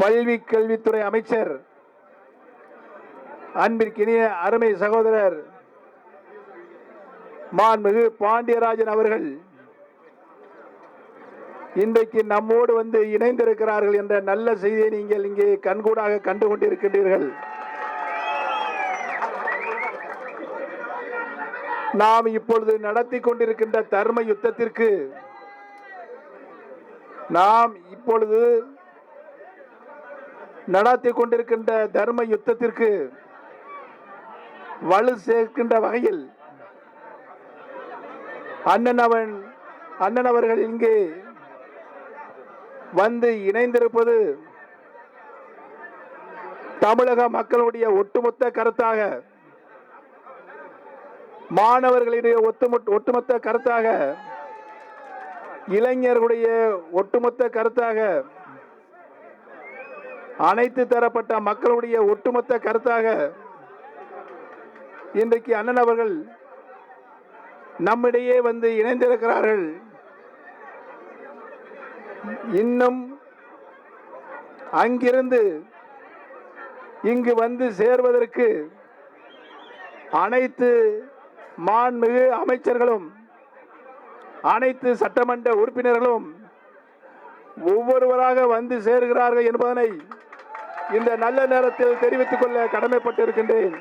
பல்வி கல்வித்துறை அமைச்சர் அன்பிற்கினிய அருமை சகோதரர் மாண்புமிகு பாண்டியராஜன் அவர்கள் இன்றைக்கு நம்மோடு வந்து இணைந்திருக்கிறார்கள் என்ற நல்ல செய்தியை நீங்கள் இங்கே கண்கூடாக கண்டு கொண்டிருக்கின்றீர்கள். நாம் இப்பொழுது நடத்தி கொண்டிருக்கின்ற தர்ம யுத்தத்திற்கு நாம் இப்பொழுது நடாத்தி கொண்டிருக்கின்ற தர்ம யுத்தத்திற்கு வலு சேர்க்கின்ற வகையில் அண்ணன் அவன் அண்ணன் அவர்கள் இங்கே வந்து இணைந்திருப்பது தமிழக மக்களுடைய ஒட்டுமொத்த கருத்தாக மாணவர்களுடைய ஒட்டுமொத்த கருத்தாக இளைஞர்களுடைய ஒட்டுமொத்த கருத்தாக அனைத்து தரப்பட்ட மக்களுடைய ஒட்டுமொத்த கருத்தாக இன்றைக்கு அண்ணன் அவர்கள் நம்மிடையே வந்து இணைந்திருக்கிறார்கள். இன்னும் அங்கிருந்து இங்கு வந்து சேர்வதற்கு அனைத்து மாண்மிகு அமைச்சர்களும் அனைத்து சட்டமன்ற உறுப்பினர்களும் ஒவ்வொருவராக வந்து சேர்கிறார்கள் என்பதனை இந்த நல்ல நேரத்தில் தெரிவித்துக் கொள்ள கடமைப்பட்டிருக்கின்றேன்.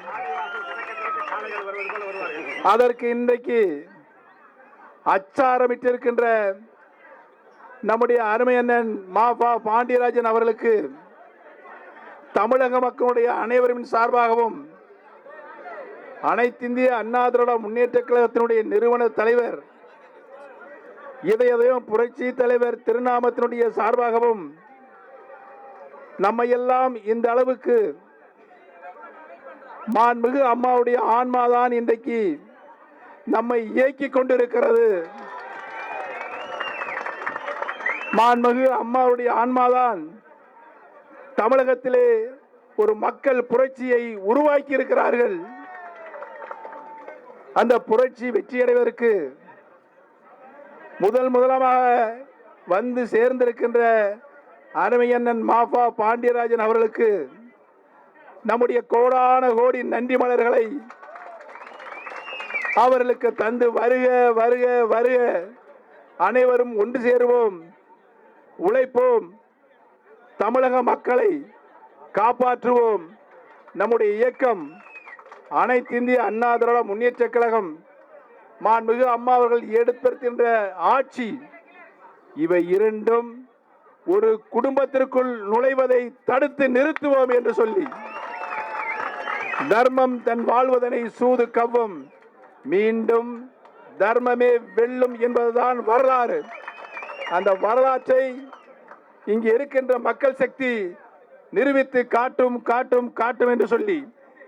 அதற்கு இன்றைக்கு அச்சாரமிட்டிருக்கின்ற நம்முடைய அருமை அண்ணன் மா பா பாண்டியராஜன் அவர்களுக்கு தமிழக மக்களுடைய அனைவரின் சார்பாகவும் அனைத்திந்திய அண்ணா திராவிட முன்னேற்ற கழகத்தினுடைய நிறுவன தலைவர் இதயதயம் புரட்சி தலைவர் திருநாமத்தினுடைய சார்பாகவும் நம்மையெல்லாம் இந்த அளவுக்கு மாண்புமிகு அம்மாவுடைய ஆன்மாதான் இன்றைக்கு நம்மை இயக்கி கொண்டிருக்கிறது. மாண்புமிகு அம்மாவுடைய ஆன்மாதான் தமிழகத்திலே ஒரு மக்கள் புரட்சியை உருவாக்கி இருக்கிறார்கள் அந்த புரட்சி வெற்றியடைவதற்கு முதல் முதலமாக வந்து சேர்ந்திருக்கின்ற அருமையண்ணன் மாஃபா பாண்டியராஜன் அவர்களுக்கு நம்முடைய கோடான கோடி நன்றி மலர்களை அவர்களுக்கு தந்து வருக வருக வருக. அனைவரும் ஒன்று சேருவோம் உழைப்போம் தமிழக மக்களை காப்பாற்றுவோம். நம்முடைய இயக்கம் அனைத்து இந்திய அண்ணா திராவிட முன்னேற்ற கழகம் மாண்புமிகு அம்மா அவர்கள் எடுத்திருக்கின்ற ஆட்சி இவை இரண்டும் ஒரு குடும்பத்திற்குள் நுழைவதை தடுத்து நிறுத்துவோம் என்று சொல்லி தர்மம் தன் வாழ்வதனை சூது கவ்வும். மீண்டும் தர்மமே வெல்லும் என்பதுதான் வரலாறு. அந்த வரலாற்றை இங்கு இருக்கின்ற மக்கள் சக்தி நிரூபித்து காட்டும் காட்டும் காட்டும் என்று சொல்லி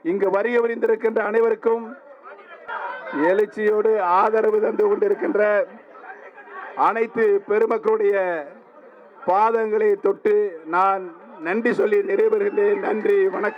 இங்கு வரிய வரிந்திருக்கின்ற அனைவருக்கும் எழுச்சியோடு ஆதரவு தந்து கொண்டிருக்கின்ற அனைத்து பெருமக்களுடைய பாதங்களை தொட்டு நான் நன்றி சொல்லி நிறைவேறுகிறேன் நன்றி வணக்கம்.